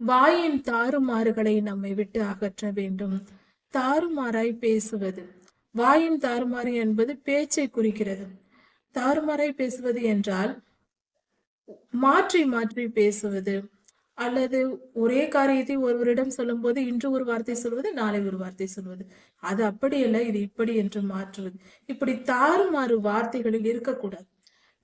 வாயின் தாறுமாறுகளை நம்மை விட்டு அகற்ற வேண்டும். தாறுமாறாய் பேசுவது. வாயின் தாறுமாறு என்பது பேச்சை குறிக்கிறது. தாறுமாறாய் பேசுவது என்றால் மாற்றி மாற்றி பேசுவது. அல்லது ஒரே காரியத்தை ஒருவரிடம் சொல்லும் போது இன்று ஒரு வார்த்தை சொல்வது நாளை ஒரு வார்த்தை சொல்வது. அது அப்படியல்ல இது இப்படி என்று மாற்றுவது. இப்படி தாறுமாறு வார்த்தைகளில் இருக்கக்கூடாது.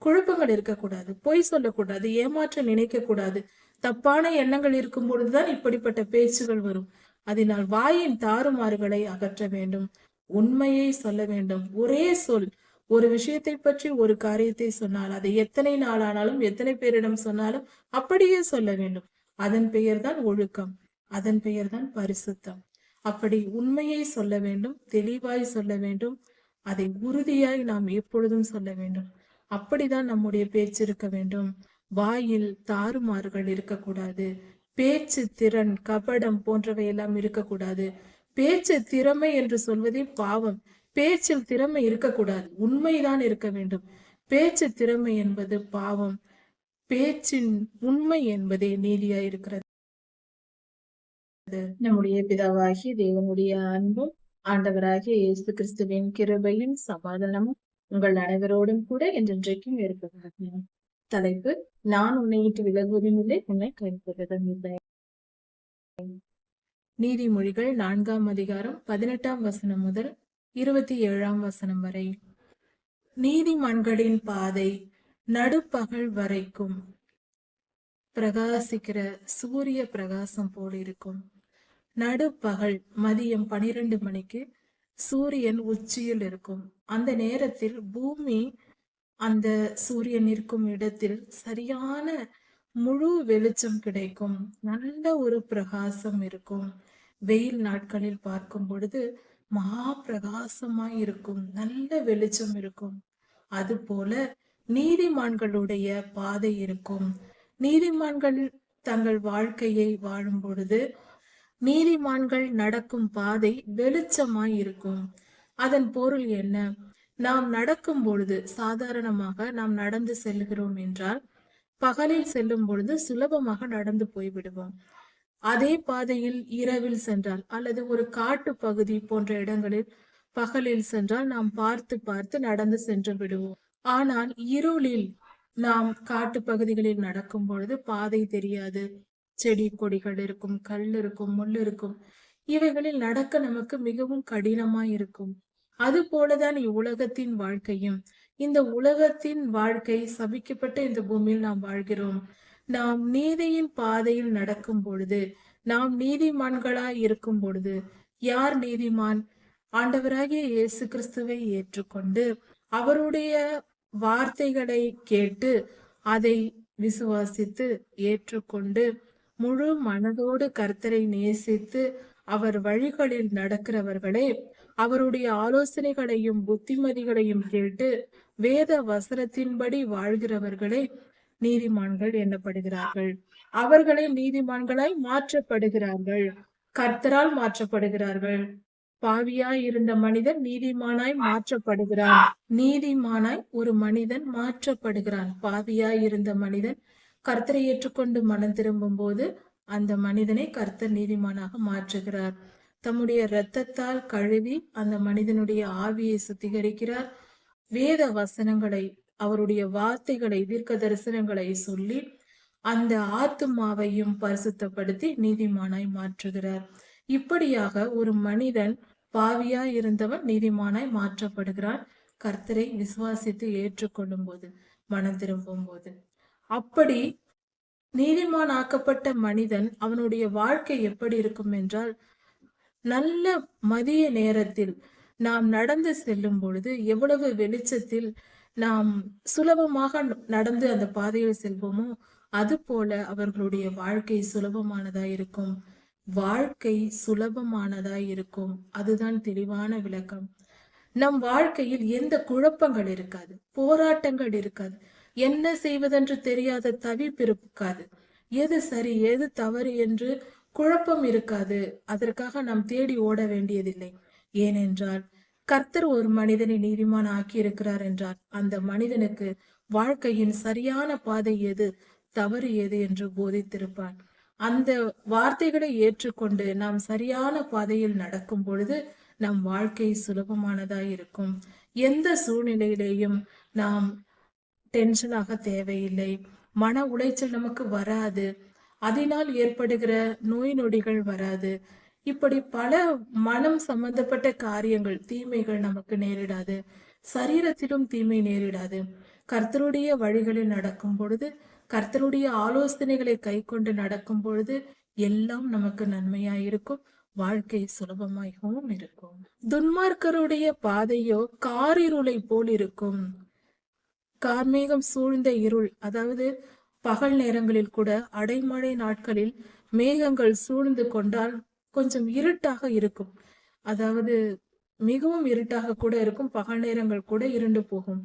குழப்பங்கள் இருக்கக்கூடாது. பொய் சொல்லக்கூடாது. ஏமாற்ற நினைக்க கூடாது தப்பான எண்ணங்கள் இருக்கும் பொழுதுதான் இப்படிப்பட்ட பேச்சுகள் வரும். அதனால் வாயின் தாறுமாறுகளை அகற்ற வேண்டும். உண்மையை சொல்ல வேண்டும். ஒரே சொல். ஒரு விஷயத்தை பற்றி ஒரு காரியத்தை சொன்னால் அதை எத்தனை நாளானாலும் எத்தனை பேரிடம் சொன்னாலும் அப்படியே சொல்ல வேண்டும். அதன் பெயர்தான் ஒழுக்கம். அதன் பெயர்தான் பரிசுத்தம். அப்படி உண்மையை சொல்ல வேண்டும். தெளிவாய் சொல்ல வேண்டும். அதை உறுதியாய் நாம் எப்பொழுதும் சொல்ல வேண்டும். அப்படிதான் நம்முடைய பேச்சு இருக்க வேண்டும். வாயில் தாறுமாறுகள் இருக்கக்கூடாது. பேச்சு திறன் கபடம் போன்றவை எல்லாம் இருக்கக்கூடாது. பேச்சு திறமை என்று சொல்வதே பாவம். பேச்சில் திறமை இருக்கக்கூடாது. உண்மைதான் இருக்க வேண்டும். பேச்சு திறமை என்பது பாவம். பேச்சின் உண்மை என்பதே நீதியா இருக்கிறது நம்முடைய பிதாவாகிய தேவனுடைய அன்பும் ஆண்டவராகிய இயேசு கிறிஸ்துவின் கிருபையும் சமாதானமும் உங்கள் அனைவரோடும் கூட என்றென்றைக்கும் இருப்பதாக. தலைப்பு நான் உன்னை விட்டு விலகுவதும் இல்லை உன்னை கைப்பற்றுவதும் இல்லை நீதிமொழிகள் நான்காம் அதிகாரம் பதினெட்டாம் வசனம் முதல் இருபத்தி ஏழாம் வசனம் வரை. நீதிமன்களின் பாதை நடுப்பகல் வரைக்கும் பிரகாசிக்கிற சூரிய பிரகாசம் போல் இருக்கும். நடுப்பகல் மதியம் பனிரெண்டு மணிக்கு சூரியன் உச்சியில் இருக்கும். அந்த நேரத்தில் பூமி அந்த சூரியன் இருக்கும் இடத்தில் சரியான முழு வெளிச்சம் கிடைக்கும். நல்ல ஒரு பிரகாசம் இருக்கும். வெயில் நாட்களில் பார்க்கும் பொழுது மகா பிரகாசமாய் இருக்கும். நல்ல வெளிச்சம் இருக்கும். அது போல நீதிமான்களுடைய பாதை இருக்கும். நீதிமான்கள் தங்கள் வாழ்க்கையை வாழும் பொழுது நீதிமான்கள் நடக்கும் பாதை வெளிச்சமாய் இருக்கும். அதன் பொருள் என்ன? நாம் நடக்கும் பொழுது சாதாரணமாக நாம் நடந்து செல்கிறோம் என்றால் பகலில் செல்லும் பொழுது சுலபமாக நடந்து போய்விடுவோம். அதே பாதையில் இரவில் சென்றால் அல்லது ஒரு காட்டு பகுதி போன்ற இடங்களில் பகலில் சென்றால் நாம் பார்த்து பார்த்து நடந்து சென்று விடுவோம். ஆனால் இருளில் நாம் காட்டு பகுதிகளில் நடக்கும் பொழுது பாதை தெரியாது. செடி கொடிகள் இருக்கும் கல் இருக்கும் முள் இருக்கும். இவைகளில் நடக்க நமக்கு மிகவும் கடினமாய் இருக்கும். அது போலதான் இவ்வுலகத்தின் வாழ்க்கையும். இந்த உலகத்தின் வாழ்க்கை சபிக்கப்பட்ட இந்த பூமியில் நாம் வாழ்கிறோம். நாம் நீதியின் பாதையில் நடக்கும் பொழுது நாம் நீதிமான்களாய் இருக்கும் பொழுது யார் நீதிமான்? ஆண்டவராகிய இயேசு கிறிஸ்துவை ஏற்றுக்கொண்டு அவருடைய வார்த்தைகளை கேட்டு அதை விசுவாசித்து ஏற்றுக்கொண்டு முழு மனதோடு கர்த்தரை நேசித்து அவர் வழிகளில் நடக்கிறவர்களே அவருடைய ஆலோசனைகளையும் புத்திமதிகளையும் கேட்டு வேத வசனத்தின்படி வாழ்கிறவர்களே நீதிமான்கள் எண்ணப்படுகிறார்கள் அவர்களே நீதிமான்களாய் மாற்றப்படுகிறார்கள். கர்த்தரால் மாற்றப்படுகிறார்கள். பாவியாய் இருந்த மனிதன் நீதிமானாய் மாற்றப்படுகிறான். நீதிமானாய் ஒரு மனிதன் மாற்றப்படுகிறான். பாவியாய் இருந்த மனிதன் கர்த்தரை ஏற்றுக்கொண்டு மனம் திரும்பும் போது அந்த மனிதனை கர்த்தர் நீதிமானாக மாற்றுகிறார். தம்முடைய இரத்தத்தால் கழுவி அந்த மனிதனுடைய ஆவியை சுத்திகரிக்கிறார். வேத வசனங்களை அவருடைய வார்த்தைகளை தீர்க்க தரிசனங்களை சொல்லி அந்த ஆத்துமாவையும் பரிசுத்தப்படுத்தி நீதிமானாய் மாற்றுகிறார். இப்படியாக ஒரு மனிதன் பாவியாய் இருந்தவன் நீதிமானாய் மாற்றப்படுகிறான். கர்த்தரை விசுவாசித்து ஏற்றுக்கொள்ளும் போது மனம் திரும்பும் போது அப்படி நீதிமான் ஆக்கப்பட்ட மனிதன் அவனுடைய வாழ்க்கை எப்படி இருக்கும் என்றால் நல்ல மதிய நேரத்தில் நாம் நடந்து செல்லும் பொழுது எவ்வளவு வெளிச்சத்தில் நாம் சுலபமாக நடந்து அந்த பாதையில் செல்வோமோ அது போல அவர்களுடைய வாழ்க்கை சுலபமானதா இருக்கும். வாழ்க்கை சுலபமானதா இருக்கும். அதுதான் தெளிவான விளக்கம். நம் வாழ்க்கையில் எந்த குழப்பங்கள் இருக்காது போராட்டங்கள் இருக்காது. என்ன செய்வதென்று தெரியாத தவிப்பு இருக்காது எது சரி எது தவறு என்று குழப்பம் இருக்காது. அதற்காக நாம் தேடி ஓட வேண்டியதில்லை. ஏனென்றால் கர்த்தர் ஒரு மனிதனை நீதிமான் ஆக்கி இருக்கிறார் என்றால் அந்த மனிதனுக்கு வாழ்க்கையின் சரியான பாதை எது தவறு எது என்று போதித்திருப்பான். அந்த வார்த்தைகளை ஏற்றுக்கொண்டு நாம் சரியான பாதையில் நடக்கும் பொழுது நம் வாழ்க்கை சுலபமானதாய் இருக்கும். எந்த சூழ்நிலையிலேயும் நாம் டென்ஷனாக தேவையில்லை. மன உளைச்சல் நமக்கு வராது. அதனால் ஏற்படுகிற நோய் நொடிகள் வராது. இப்படி பல மனம் சம்பந்தப்பட்ட காரியங்கள் தீமைகள் நமக்கு நேரிடாது. சரீரத்திலும் தீமை நேரிடாது. கர்த்தருடைய வழிகளில் நடக்கும் பொழுது கர்த்தருடைய ஆலோசனைகளை கை கொண்டு நடக்கும் பொழுது எல்லாம் நமக்கு நன்மையாயிருக்கும். வாழ்க்கை சுலபமாகவும் இருக்கும். துன்மார்க்கருடைய பாதையோ காரிருளை போல் இருக்கும். கார்மேகம் சூழ்ந்த இருள் அதாவது பகல் நேரங்களில் கூட அடைமழை நாட்களில் மேகங்கள் சூழ்ந்து கொண்டால் கொஞ்சம் இருட்டாக இருக்கும். அதாவது மிகவும் இருட்டாக கூட இருக்கும் பகல் நேரங்கள் கூட இருண்டு போகும்.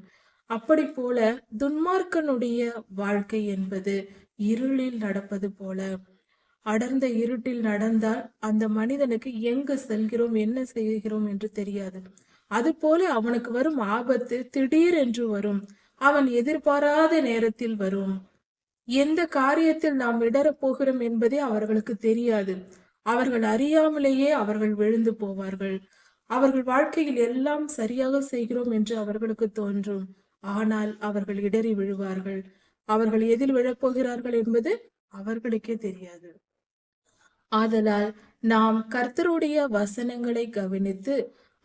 அப்படி போல துன்மார்க்கனுடைய வாழ்க்கை என்பது இருளில் நடப்பது போல. அடர்ந்த இருட்டில் நடந்தால் அந்த மனிதனுக்கு எங்கு செல்கிறோம் என்ன செய்கிறோம் என்று தெரியாது. அதுபோல அவனுக்கு வரும் ஆபத்து திடீர் என்று வரும். அவன் எதிர்பாராத நேரத்தில் வரும். எந்த காரியத்தில் நாம் இடறப் போகிறோம் என்பதே அவர்களுக்கு தெரியாது. அவர்கள் அறியாமலேயே அவர்கள் விழுந்து போவார்கள். அவர்கள் வாழ்க்கையில் எல்லாம் சரியாக செய்கிறோம் என்று அவர்களுக்கு தோன்றும். ஆனால் அவர்கள் இடறி விழுவார்கள். அவர்கள் எதில் விழப்போகிறார்கள் என்பது அவர்களுக்கே தெரியாது. ஆதலால் நாம் கர்த்தருடைய வசனங்களை கவனித்து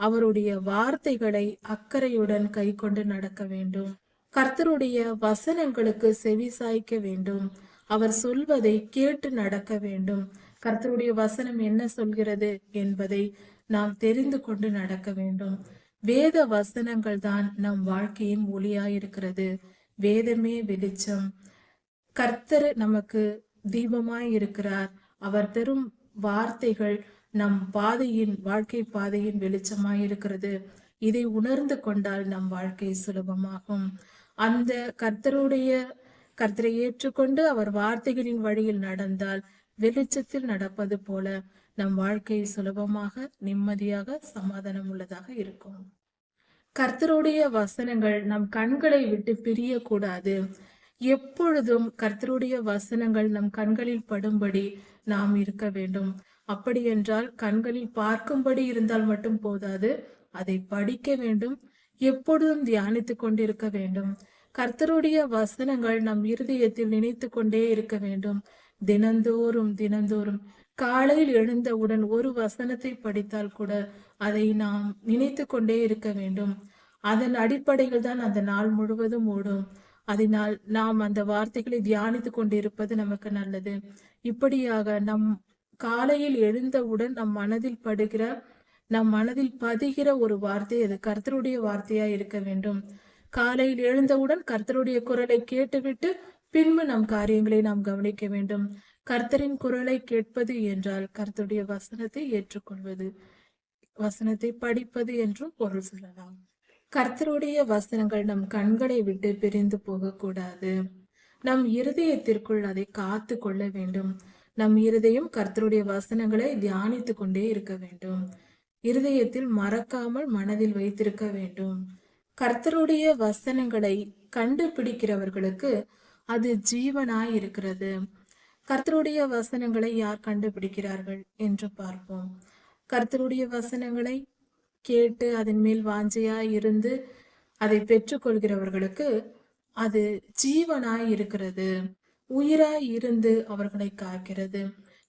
அவருடைய வார்த்தைகளை அக்கறையுடன் கை கொண்டு நடக்க வேண்டும். கர்த்தருடைய வசனங்களுக்கு செவி சாய்க்க வேண்டும். அவர் சொல்வதை கேட்டு நடக்க வேண்டும். கர்த்தருடைய வசனம் என்ன சொல்கிறது என்பதை நாம் தெரிந்து கொண்டு நடக்க வேண்டும். வேத வசனங்கள் தான் நம் வாழ்க்கையின் ஒளியாயிருக்கிறது. வேதமே வெளிச்சம். கர்த்தர் நமக்கு தீபமாய் இருக்கிறார். அவர் தரும் வார்த்தைகள் நம் பாதையின் வாழ்க்கை பாதையின் வெளிச்சமாய் இருக்கிறது இதை உணர்ந்து கொண்டால் நம் வாழ்க்கை சுலபமாகும். அந்த கர்த்தருடைய கர்த்தரை ஏற்றுக்கொண்டு அவர் வார்த்தைகளின் வழியில் நடந்தால் வெளிச்சத்தில் நடப்பது போல நம் வாழ்க்கை சுலபமாக நிம்மதியாக சமாதானம் உள்ளதாக இருக்கும். கர்த்தருடைய வசனங்கள் நம் கண்களை விட்டு பிரியக்கூடாது. எப்பொழுதும் கர்த்தருடைய வசனங்கள் நம் கண்களில் படும்படி நாம் இருக்க வேண்டும். அப்படி என்றால் கண்களில் பார்க்கும்படி இருந்தால் மட்டும் போதாது. அதை படிக்க வேண்டும். எப்பொழுதும் தியானித்து கொண்டிருக்க வேண்டும். கர்த்தருடைய வசனங்கள் நம் இருதயத்தில் நினைத்து கொண்டே இருக்க வேண்டும். தினந்தோறும் தினந்தோறும். காலையில் எழுந்தவுடன் ஒரு வசனத்தை படித்தால் கூட அதை நாம் நினைத்து கொண்டே இருக்க வேண்டும். அதன் அடிப்படையில் தான் அந்த நாள் முழுவதும் ஓடும். அதனால் நாம் அந்த வார்த்தைகளை தியானித்து கொண்டிருப்பது நமக்கு நல்லது. இப்படியாக நம் காலையில் எழுந்தவுடன் நம் மனதில் படுகிற நம் மனதில் பதிகிற ஒரு வார்த்தை அது கர்த்தருடைய வார்த்தையா இருக்க வேண்டும். காலையில் எழுந்தவுடன் கர்த்தருடைய குரலை கேட்டுவிட்டு பின்பு நம் காரியங்களை நாம் கவனிக்க வேண்டும். கர்த்தரின் குரலை கேட்பது என்றால் கர்த்தருடைய வசனத்தை ஏற்றுக்கொள்வது வசனத்தை படிப்பது என்றும் பொருள் சொல்லலாம். கர்த்தருடைய வசனங்கள் நம் கண்களை விட்டு பிரிந்து போகக்கூடாது. நம் இருதயத்திற்குள் அதை காத்து கொள்ள வேண்டும். நம் இருதயம் கர்த்தருடைய வசனங்களை தியானித்து கொண்டே இருக்க வேண்டும். இருதயத்தில் மறக்காமல் மனதில் வைத்திருக்க வேண்டும். கர்த்தருடைய வசனங்களை கண்டுபிடிக்கிறவர்களுக்கு அது ஜீவனாய் இருக்கிறது கர்த்தருடைய வசனங்களை யார் கண்டுபிடிக்கிறார்கள் என்று பார்ப்போம். கர்த்தருடைய வசனங்களை கேட்டு அதன் மேல் வாஞ்சையாய் இருந்து அதை பெற்றுக்கொள்கிறவர்களுக்கு அது ஜீவனாய் இருக்கிறது உயிராய் இருந்து அவர்களை காக்கிறது.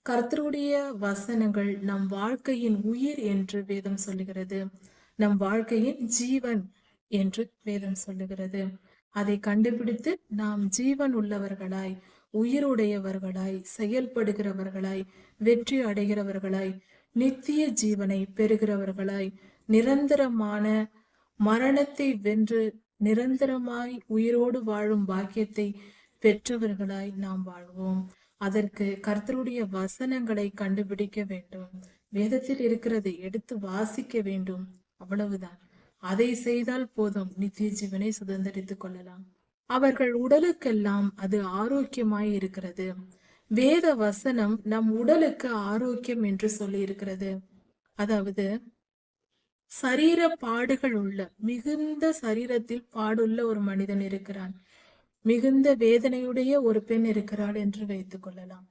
கர்த்தருடைய வசனங்கள் நம் வாழ்க்கையின் உயிர் என்று வேதம் சொல்லுகிறது. நம் வாழ்க்கையின் ஜீவன் என்று வேதம் சொல்லுகிறது. அதை கண்டுபிடித்து நாம் ஜீவன் உள்ளவர்களாய் உயிருடையவர்களாய் செயல்படுகிறவர்களாய் வெற்றி அடைகிறவர்களாய் நித்திய ஜீவனை பெறுகிறவர்களாய் நிரந்தரமான மரணத்தை வென்று நிரந்தரமாய் உயிரோடு வாழும் பாக்கியத்தை பெற்றவர்களாய் நாம் வாழ்வோம். அதற்கு கர்த்தருடைய வசனங்களை கண்டுபிடிக்க வேண்டும். வேதத்தில் இருக்கிறதை எடுத்து வாசிக்க வேண்டும். அவ்வளவுதான். அதை செய்தால் போதும். நித்திய ஜீவனை சுதந்திரித்துக் கொள்ளலாம். அவர்கள் உடலுக்கெல்லாம் அது ஆரோக்கியமாய் இருக்கிறது. வேத வசனம் நம் உடலுக்கு ஆரோக்கியம் என்று சொல்லி இருக்கிறது அதாவது சரீர பாடுகள் உள்ள மிகுந்த சரீரத்தில் பாடுள்ள ஒரு மனிதன் இருக்கிறான். மிகுந்த வேதனையுடைய ஒரு பெண் இருக்கிறாள் என்று வைத்துக் கொள்ளலாம்.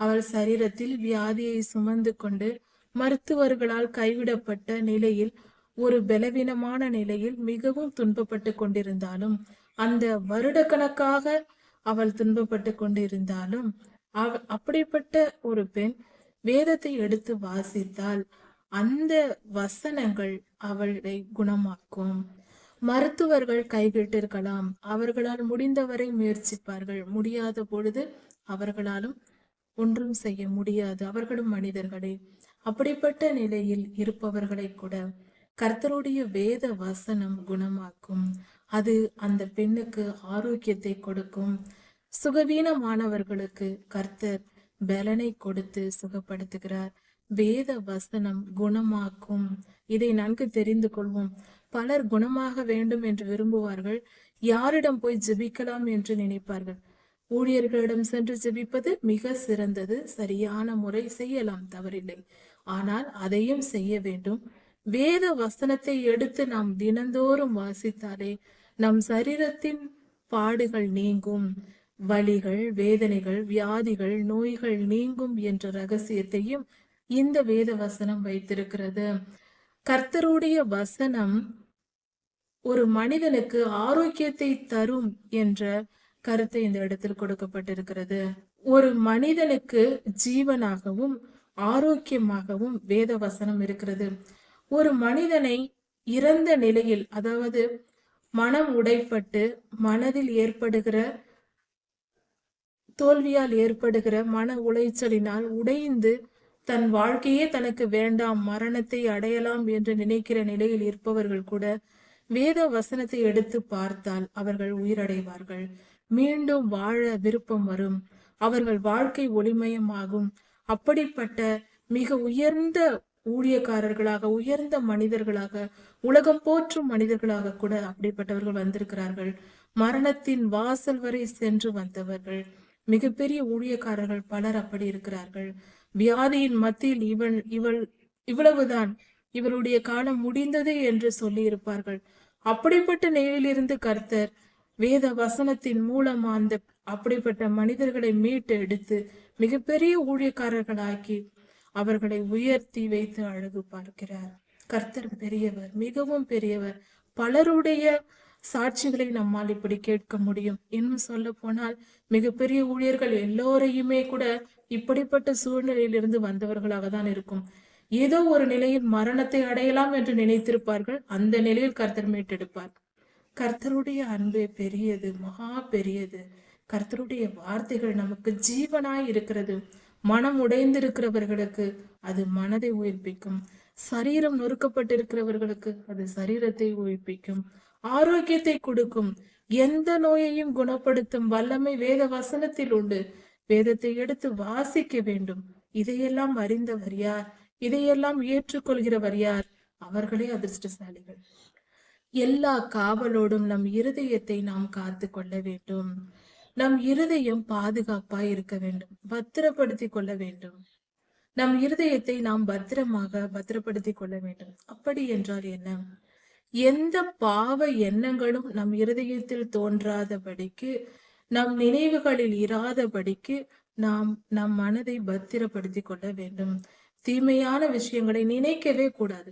அவள் சரீரத்தில் வியாதியை சுமந்து கொண்டு மருத்துவர்களால் கைவிடப்பட்ட நிலையில் ஒரு பலவீனமான நிலையில் மிகவும் துன்பப்பட்டு கொண்டிருந்தாலும் அந்த வருடக்கணக்காக அவள் துன்பப்பட்டு கொண்டிருந்தாலும் அவ அப்படிப்பட்ட ஒரு பெண் வேதத்தை எடுத்து வாசித்தால் அந்த வசனங்கள் அவளை குணமாக்கும். மருத்துவர்கள் கைவிட்டிருக்கலாம். அவர்களால் முடிந்தவரை முயற்சிப்பார்கள். முடியாத பொழுது அவர்களாலும் ஒன்றும் செய்ய முடியாது. அவர்களும் மனிதர்களே. அப்படிப்பட்ட நிலையில் இருப்பவர்களை கூட கர்த்தருடைய வேத வசனம் குணமாக்கும். அது அந்த பெண்ணுக்கு ஆரோக்கியத்தை கொடுக்கும். சுகவீனமானவர்களுக்கு கர்த்தர் பலனை கொடுத்து சுகப்படுத்துகிறார். வேத வசனம் குணமாக்கும். இதை நன்கு தெரிந்து கொள்வோம். பலர் குணமாக வேண்டும் என்று விரும்புவார்கள். யாரிடம் போய் ஜெபிக்கலாம் என்று நினைப்பார்கள். ஊழியர்களிடம் சென்று ஜெபிப்பது மிக சிறந்தது. சரியான முறை செய்யலாம் தவறில்லை. ஆனால் அதையும் செய்ய வேண்டும். வேத வசனத்தை எடுத்து நாம் தினந்தோறும் வாசித்தாலே நம் சரீரத்தின் பாடுகள் நீங்கும். வலிகள் வேதனைகள் வியாதிகள் நோய்கள் நீங்கும் என்ற ரகசியத்தையும் இந்த வேத வசனம் வைத்திருக்கிறது. கர்த்தருடைய வசனம் ஒரு மனிதனுக்கு ஆரோக்கியத்தை தரும் என்ற கருத்து இந்த இடத்தில் கொடுக்கப்பட்டிருக்கிறது. ஒரு மனிதனுக்கு ஜீவனாகவும் ஆரோக்கியமாகவும் வேத வசனம் இருக்கிறது. ஒரு மனிதனை இறந்த நிலையில் அதாவது மனம் உடைப்பட்டு மனதில் ஏற்படுகிற தோல்வியால் ஏற்படுகிற மன உளைச்சலினால் உடைந்து தன் வாழ்க்கையே தனக்கு வேண்டாம் மரணத்தை அடையலாம் என்று நினைக்கிற நிலையில் இருப்பவர்கள் கூட வேத வசனத்தை எடுத்து பார்த்தால் அவர்கள் உயிரடைவார்கள். மீண்டும் வாழ விருப்பம் வரும். அவர்கள் வாழ்க்கை ஒளிமயமாகும். அப்படிப்பட்ட மிக உயர்ந்த ஊழியக்காரர்களாக உயர்ந்த மனிதர்களாக உலகம் போற்றும் மனிதர்களாக கூட அப்படிப்பட்டவர்கள் வந்திருக்கிறார்கள். மரணத்தின் வாசல் வரை சென்று வந்தவர்கள். மிகப்பெரிய ஊழியக்காரர்கள் பலர் அப்படி இருக்கிறார்கள். வியாதியின் மத்தியில் இவள் இவள் இவ்வளவுதான். இவளுடைய காலம் முடிந்தது என்று சொல்லி இருப்பார்கள் அப்படிப்பட்ட நிலையிலிருந்து கர்த்தர் வேத வசனத்தின் மூலம் அந்த அப்படிப்பட்ட மனிதர்களை மீட்டு எடுத்து மிகப்பெரிய ஊழியக்காரர்களாக்கி அவர்களை உயர்த்தி வைத்து அழகு பார்க்கிறார். கர்த்தர் பெரியவர் மிகவும் பெரியவர். பலருடைய சாட்சிகளை நம்மால் இப்படி கேட்க முடியும். இன்னும் சொல்ல போனால் மிகப்பெரிய ஊழியர்கள் எல்லோரையுமே கூட இப்படிப்பட்ட சூழ்நிலையிலிருந்து வந்தவர்களாக தான் இருக்கும். ஏதோ ஒரு நிலையில் மரணத்தை அடையலாம் என்று நினைத்திருப்பார்கள். அந்த நிலையில் கர்த்தர் மீட்டெடுப்பார். கர்த்தருடைய அன்பே பெரியது மகா பெரியது. கர்த்தருடைய வார்த்தைகள் நமக்கு ஜீவனாய் இருக்கிறது. மனம் உடைந்திருக்கிறவர்களுக்கு அது மனதை உயிர்ப்பிக்கும். சரீரம் நொறுக்கப்பட்டிருக்கிறவர்களுக்கு அது சரீரத்தை உயிர்ப்பிக்கும். ஆரோக்கியத்தை கொடுக்கும். எந்த நோயையும் குணப்படுத்தும் வல்லமை வேத வசனத்தில் உண்டு. வேதத்தை எடுத்து வாசிக்க வேண்டும். இதையெல்லாம் அறிந்தவர் யார்? இதையெல்லாம் ஏற்றுக்கொள்கிறவர் யார்? அவர்களே அதிர்ஷ்டசாலிகள். எல்லா காவலோடும் நம் இருதயத்தை நாம் காத்து கொள்ள வேண்டும். நம் இருதயம் பாதுகாப்பாய் இருக்க வேண்டும். பத்திரப்படுத்தி கொள்ள வேண்டும். நம் இருதயத்தை நாம் பத்திரமாக பத்திரப்படுத்தி கொள்ள வேண்டும். அப்படி என்றால் என்ன? எந்த பாவ எண்ணங்களும் நம் இருதயத்தில் தோன்றாதபடிக்கு நம் நினைவுகளில் இராதபடிக்கு நாம் நம் மனதை பத்திரப்படுத்தி கொள்ள வேண்டும். தீமையான விஷயங்களை நினைக்கவே கூடாது.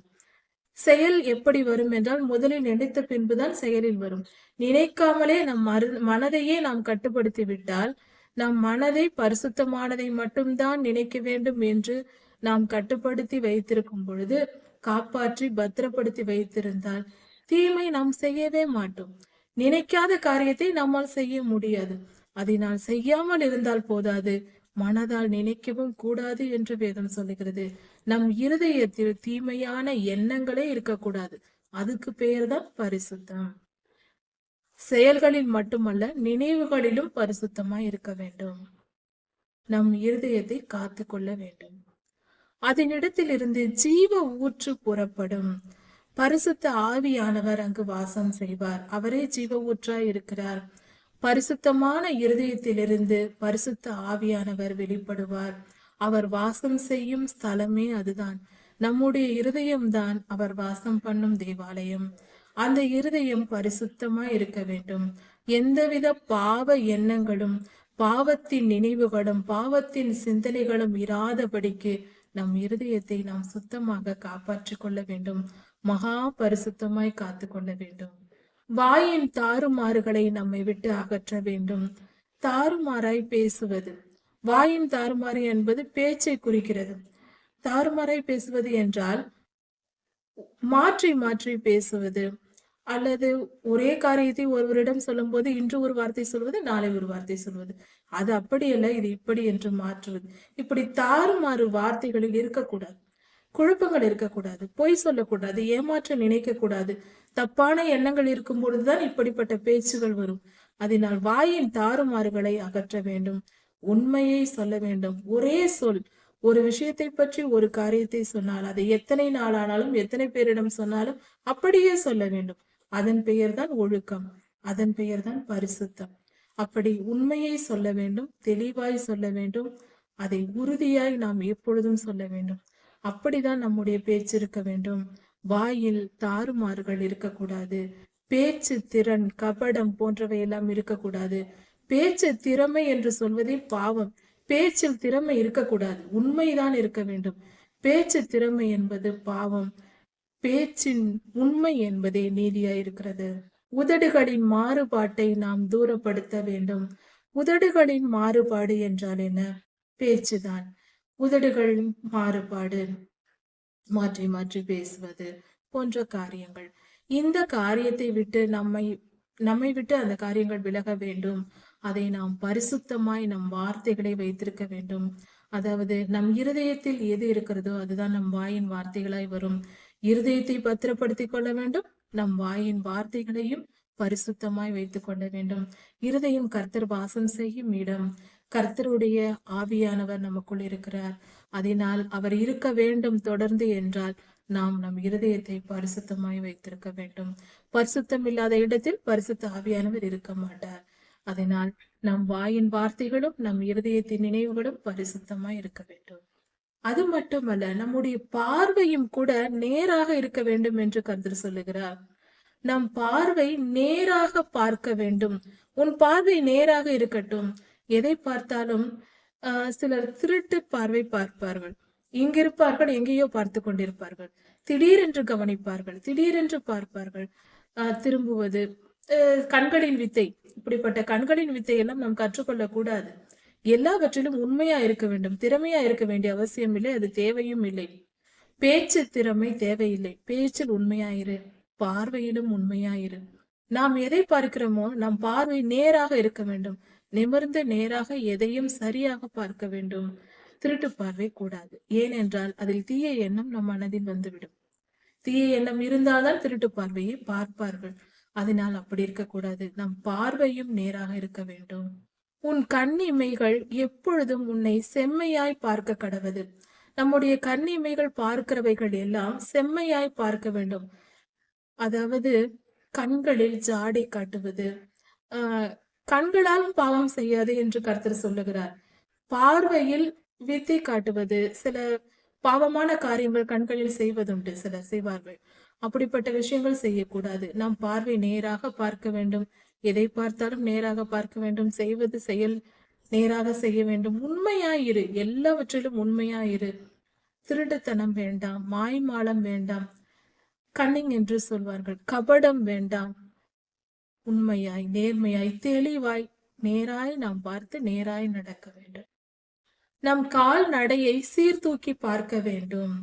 செயல் எப்படி வரும் என்றால் முதலில் நினைத்த பின்புதான் செயலில் வரும். நினைக்காமலே நம் மரு மனதையே நாம் கட்டுப்படுத்தி விட்டால் நம் மனதை பரிசுத்தமானதை மட்டும்தான் நினைக்க வேண்டும் என்று நாம் கட்டுப்படுத்தி வைத்திருக்கும் பொழுது காப்பாற்றி பத்திரப்படுத்தி வைத்திருந்தால் தீமை நாம் செய்யவே மாட்டோம். நினைக்காத காரியத்தை நம்மால் செய்ய முடியாது. அதை நான் செய்யாமல் இருந்தால் போதாது. மனதால் நினைக்கவும் கூடாது என்று வேதம் சொல்லுகிறது. நம் இருதயத்தில் தீமையான எண்ணங்களே இருக்கக்கூடாது. அதுக்கு பெயர் தான் பரிசுத்தம். செயல்களில் மட்டுமல்ல நினைவுகளிலும் பரிசுத்தமாய் இருக்க வேண்டும். நம் இருதயத்தை காத்து கொள்ள வேண்டும். அதனிடத்திலிருந்து ஜீவ ஊற்று புறப்படும். பரிசுத்த ஆவியானவர் அங்கு வாசம் செய்வார். அவரே ஜீவ ஊற்றாய் இருக்கிறார். பரிசுத்தமான இருதயத்திலிருந்து பரிசுத்த ஆவியானவர் வெளிப்படுவார். அவர் வாசம் செய்யும் ஸ்தலமே அதுதான். நம்முடைய இருதயம்தான் அவர் வாசம் பண்ணும் தேவாலயம். அந்த இருதயம் பரிசுத்தமாய் இருக்க வேண்டும். எந்தவித பாவ எண்ணங்களும் பாவத்தின் நினைவுகளும் பாவத்தின் சிந்தனைகளும் இராதபடிக்கு நம் இருதயத்தை நாம் சுத்தமாக காப்பாற்றிக் கொள்ள வேண்டும். மகா பரிசுத்தமாய் காத்து கொள்ள வேண்டும். வாயின் தாறுமாறுகளை நம்மை விட்டு அகற்ற வேண்டும். தாறுமாறாய் பேசுவது. வாயின் தாறுமாறு என்பது பேச்சை குறிக்கிறது. தாறுமாறாய் பேசுவது என்றால் மாற்றி மாற்றி பேசுவது. அல்லது ஒரே காரியத்தை ஒருவரிடம் சொல்லும் போது இன்று ஒரு வார்த்தை சொல்வது நாளை ஒரு வார்த்தை சொல்வது. அது அப்படியல்ல இது இப்படி என்று மாற்றுவது. இப்படி தாறுமாறு வார்த்தைகளில் இருக்கக்கூடாது. குழப்பங்கள் இருக்கக்கூடாது பொய் சொல்லக்கூடாது ஏமாற்ற நினைக்க கூடாது தப்பான எண்ணங்கள் இருக்கும் பொழுதுதான் இப்படிப்பட்ட பேச்சுகள் வரும். அதனால் வாயின் தாறுமாறுகளை அகற்ற வேண்டும். உண்மையை சொல்ல வேண்டும். ஒரே சொல். ஒரு விஷயத்தை பற்றி ஒரு காரியத்தை சொன்னால் அதை எத்தனை நாளானாலும் எத்தனை பேரிடம் சொன்னாலும் அப்படியே சொல்ல வேண்டும். அதன் பெயர்தான் ஒழுக்கம். அதன் பெயர்தான் பரிசுத்தம். அப்படி உண்மையை சொல்ல வேண்டும் தெளிவாய் சொல்ல வேண்டும். அதை உறுதியாய் நாம் எப்பொழுதும் சொல்ல வேண்டும். அப்படிதான் நம்முடைய பேச்சு இருக்க வேண்டும். வாயில் தாறுமாறுகள் இருக்கக்கூடாது. பேச்சு திறன் கபடம் போன்றவை எல்லாம் இருக்கக்கூடாது. பேச்சு திறமை என்று சொல்வதே பாவம். பேச்சில் திறமை இருக்கக்கூடாது. உண்மைதான் இருக்க வேண்டும். பேச்சு திறமை என்பது பாவம். பேச்சின் உண்மை என்பதே நீதியா இருக்கிறது உதடுகளின் மாறுபாட்டை நாம் தூரப்படுத்த வேண்டும். உதடுகளின் மாறுபாடு என்றால் என்ன? பேச்சுதான். உதடுகள் மாறுபாடு மாற்றி மாற்றி பேசுவது போன்ற காரியங்கள். இந்த காரியத்தை விட்டு நம்மை நம்மை விட்டு அந்த காரியங்கள் விலக வேண்டும். அதை நாம் பரிசுத்தமாய் நம் வார்த்தைகளை வைத்திருக்க வேண்டும். அதாவது நம் இருதயத்தில் எது இருக்கிறதோ அதுதான் நம் வாயின் வார்த்தைகளாய் வரும். இருதயத்தை பத்திரப்படுத்திக் கொள்ள வேண்டும். நம் வாயின் வார்த்தைகளையும் பரிசுத்தமாய் வைத்துக் கொள்ள வேண்டும். இருதயம் கர்த்தர் வாசம் செய்யும் இடம். கர்த்தருடைய ஆவியானவர் நமக்குள் இருக்கிறார். அதனால் அவர் இருக்க வேண்டும் தொடர்ந்து என்றால் நாம் நம் இருதயத்தை பரிசுத்தமாய் வைத்திருக்க வேண்டும். பரிசுத்தம் இல்லாத இடத்தில் பரிசுத்த ஆவியானவர் இருக்க மாட்டார். அதனால் நம் வாயின் வார்த்தைகளும் நம் இருதயத்தின் நினைவுகளும் பரிசுத்தமாய் இருக்க வேண்டும். அது மட்டுமல்ல நம்முடைய பார்வையும் கூட நேராக இருக்க வேண்டும் என்று கர்த்தர் சொல்லுகிறார். நம் பார்வை நேராக பார்க்க வேண்டும். உன் பார்வை நேராக இருக்கட்டும். எதை பார்த்தாலும் ஆஹ் சிலர் திருட்டு பார்வை பார்ப்பார்கள். இங்கிருப்பார்கள் எங்கேயோ பார்த்து கொண்டிருப்பார்கள். திடீரென்று கவனிப்பார்கள் திடீரென்று பார்ப்பார்கள். திரும்புவது கண்களின் வித்தை. இப்படிப்பட்ட கண்களின் வித்தை எல்லாம் நாம் கற்றுக்கொள்ள கூடாது. எல்லாவற்றிலும் உண்மையா இருக்க வேண்டும் திறமையா இருக்க வேண்டிய அவசியம் இல்லை அது தேவையும் இல்லை. பேச்சு திறமை தேவையில்லை. பேச்சில் உண்மையாயிரு பார்வையிலும் உண்மையாயிரு நாம் எதை பார்க்கிறோமோ நம் பார்வை நேராக இருக்க வேண்டும். நிமிர்ந்து நேராக எதையும் சரியாக பார்க்க வேண்டும். திருட்டு பார்வை கூடாது. ஏனென்றால் அதில் தீய எண்ணம் நம் மனதில் வந்துவிடும். தீய எண்ணம் இருந்தால்தான் திருட்டு பார்வையை பார்ப்பார்கள். அதனால் அப்படி இருக்கக்கூடாது. நம் பார்வையும் நேராக இருக்க வேண்டும். உன் கண்ணிமைகள் எப்பொழுதும் உன்னை செம்மையாய் பார்க்க கடவது. நம்முடைய கண்ணிமைகள் பார்க்கிறவைகள் எல்லாம் செம்மையாய் பார்க்க வேண்டும். அதாவது கண்களில் ஜாடை காட்டுவது ஆஹ் கண்களாலும் பாவம் செய்யாது என்று கர்த்தர் சொல்லுகிறார். பார்வையில் வித்தை காட்டுவது சில பாவமான காரியங்கள் கண்களில் செய்வதுண்டு சிலர் செய்வார்கள். அப்படிப்பட்ட விஷயங்கள் செய்யக்கூடாது. நாம் பார்வை நேராக பார்க்க வேண்டும். எதை பார்த்தாலும் நேராக பார்க்க வேண்டும். செய்வது செயல் நேராக செய்ய வேண்டும். உண்மையாயிரு எல்லாவற்றிலும் உண்மையாயிரு திருடுத்தனம் வேண்டாம். மாய்மாலம் வேண்டாம். கண்ணிங் என்று சொல்வார்கள். கபடம் வேண்டாம். உண்மையாய் நேர்மையாய் தெளிவாய் நேராய் நாம் பார்த்து நேராய் நடக்க வேண்டும். நம் கால் நடையை சீர்தூக்கி பார்க்க வேண்டும்.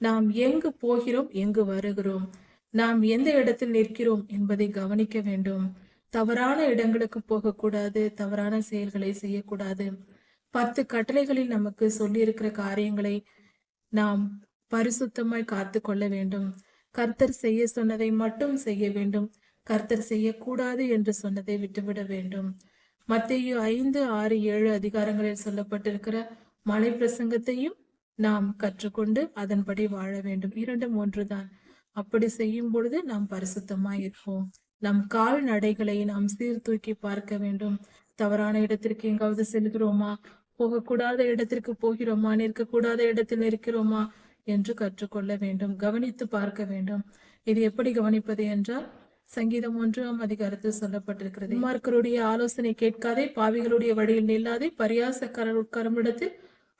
நாம் எங்கு போகிறோம் எங்கு வருகிறோம் நாம் எந்த இடத்தில் நிற்கிறோம் என்பதை கவனிக்க வேண்டும். தவறான இடங்களுக்கு போகக்கூடாது தவறான செயல்களை செய்யக்கூடாது. பத்து கட்டளைகளில் நமக்கு சொல்லியிருக்கிற காரியங்களை நாம் பரிசுத்தமாய் காத்து கொள்ள வேண்டும். கர்த்தர் செய்ய சொன்னதை மட்டும் செய்ய வேண்டும். கர்த்தர் செய்யக்கூடாது என்று சொன்னதை விட்டுவிட வேண்டும். மத்தேயு ஐந்து ஆறு ஏழு அதிகாரங்களில் சொல்லப்பட்டிருக்கிற மலை பிரசங்கத்தையும் நாம் கற்றுக்கொண்டு அதன்படி வாழ வேண்டும். இரண்டும் ஒன்றுதான். அப்படி செய்யும் பொழுது நாம் பரிசுத்தமாய் இருப்போம் நம் கால் நடைகளை நாம் சீர்தூக்கி பார்க்க வேண்டும். தவறான இடத்திற்கு எங்காவது செல்கிறோமா? போகக்கூடாத இடத்திற்கு போகிறோமா? நிற்கக்கூடாத இடத்தில் இருக்கிறோமா? என்று கற்றுக்கொள்ள வேண்டும். கவனித்து பார்க்க வேண்டும். இது எப்படி கவனிப்பது என்றால் சங்கீதம் ஒன்றாம் அதிகாரத்தில் சொல்லப்பட்டிருக்கிறது. மார்க்கருடைய ஆலோசனை கேட்காதே பாவிகளுடைய வழியில் நில்லாதே பரியாசக்காரர் உட்காரும் இடத்தில்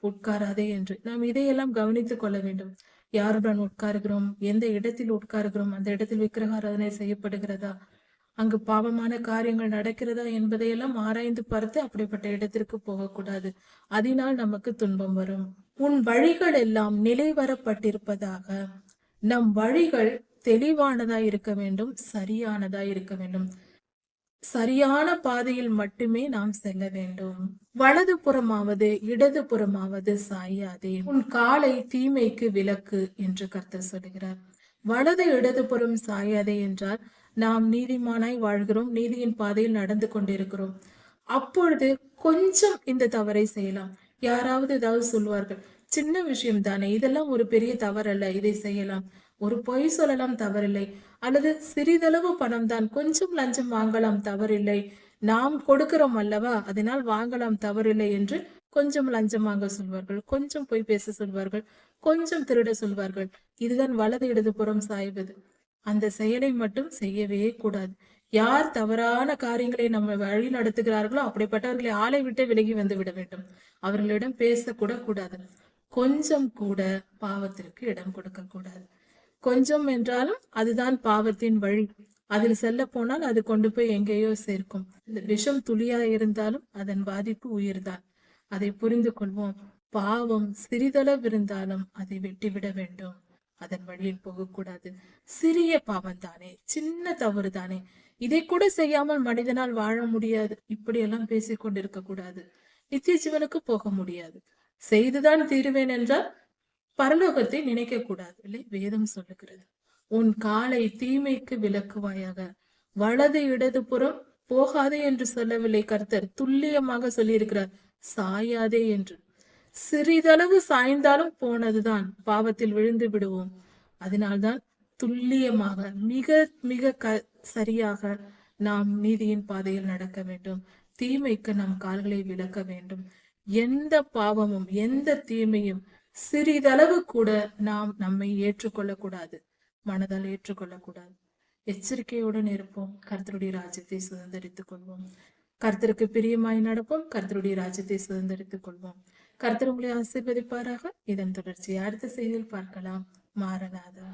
உட்காராதே என்று. நாம் இதையெல்லாம் கவனித்துக் கொள்ள வேண்டும். யாருடன் உட்காருகிறோம்? எந்த இடத்தில் உட்காருகிறோம்? அந்த இடத்தில் விக்கிரகாராதனை செய்யப்படுகிறதா? அங்கு பாவமான காரியங்கள் நடக்கிறதா என்பதையெல்லாம் ஆராய்ந்து பார்த்து அப்படிப்பட்ட இடத்திற்கு போகக்கூடாது. அதனால் நமக்கு துன்பம் வரும். உன் வழிகள் எல்லாம் நிலைவரப்பட்டிருப்பதாக. நம் வழிகள் தெளிவானதா இருக்க வேண்டும் சரியானதா இருக்க வேண்டும். சரியான பாதையில் மட்டுமே நாம் செல்ல வேண்டும். வலது புறமாவது இடது புறமாவது சாயாதே. உன் காலை தீமைக்கு விலக்கு என்று கர்த்தர் சொல்கிறார் வலது இடது புறம் சாயாதே என்றால் நாம் நீதிமானாய் வாழ்கிறோம் நீதியின் பாதையில் நடந்து கொண்டிருக்கிறோம். அப்பொழுது கொஞ்சம் இந்த தவறை செய்யலாம். யாராவது ஏதாவது சொல்வார்கள் சின்ன விஷயம் தானே இதெல்லாம் ஒரு பெரிய தவறல்ல இதை செய்யலாம். ஒரு பொய் சொல்லலாம் தவறில்லை. அல்லது சிறிதளவு பணம் தான் கொஞ்சம் லஞ்சம் வாங்கலாம் தவறில்லை. நாம் கொடுக்கிறோம் அல்லவா? அதனால் வாங்கலாம் தவறில்லை என்று கொஞ்சம் லஞ்சம் வாங்க சொல்வார்கள். கொஞ்சம் பொய் பேச சொல்வார்கள். கொஞ்சம் திருட சொல்வார்கள். இதுதான் வலது இடதுபுறம் சாய்வது. அந்த செயலை மட்டும் செய்யவே கூடாது. யார் தவறான காரியங்களை நம்ம வழி நடத்துகிறார்களோ அப்படிப்பட்டவர்களை ஆளை விட்டு விலகி வந்து விட வேண்டும். அவர்களிடம் பேசக்கூட கூடாது. கொஞ்சம் கூட பாவத்திற்கு இடம் கொடுக்க கூடாது கொஞ்சம் என்றாலும் அதுதான் பாவத்தின் வழி. அதில் செல்ல போனால் அது கொண்டு போய் எங்கேயோ சேர்க்கும். இந்த விஷம் துளியா இருந்தாலும் அதன் பாதிப்பு உயிர்தான். அதை புரிந்து கொள்வோம். பாவம் சிறிதளவு இருந்தாலும் அதை வெட்டிவிட வேண்டும். அதன் வழியில் போகக்கூடாது. சிறிய பாவம் தானே சின்ன தவறு தானே இதை கூட செய்யாமல் மனிதனால் வாழ முடியாது. இப்படியெல்லாம் பேசிக் கொண்டிருக்க கூடாது நித்திய ஜீவனுக்கு போக முடியாது. செய்துதான் தீருவேன் என்றால் பரலோகத்தை நினைக்க கூடாது இல்லை? வேதம் சொல்லுகிறது. உன் காலை தீமைக்கு விளக்குவாயாக. வலது இடது புறம் போகாதே என்று சொல்லவில்லை. கர்த்தர் துல்லியமாக சொல்லியிருக்கிறார் சாயாதே என்று. சிறிதளவு சாய்ந்தாலும் போனதுதான் பாவத்தில் விழுந்து விடுவோம். அதனால்தான் துல்லியமாக மிக மிக க சரியாக நாம் நீதியின் பாதையில் நடக்க வேண்டும். தீமைக்கு நம் கால்களை விளக்க வேண்டும். எந்த பாவமும் எந்த தீமையும் சிறிதளவு கூட நாம் நம்மை ஏற்றுக்கொள்ளக்கூடாது மனதால் ஏற்றுக்கொள்ளக்கூடாது. எச்சரிக்கையுடன் இருப்போம். கர்த்தருடைய ராஜ்யத்தை சுதந்திரித்துக் கொள்வோம். கர்த்தருக்கு பிரியமாய் நடப்போம். கர்த்தருடைய ராஜ்யத்தை சுதந்திரித்துக் கொள்வோம். கர்த்தர் உங்களை ஆசீர்வதிப்பாராக. இதன் தொடர்ச்சி அடுத்த செய்தியில் பார்க்கலாம். மாறனாதா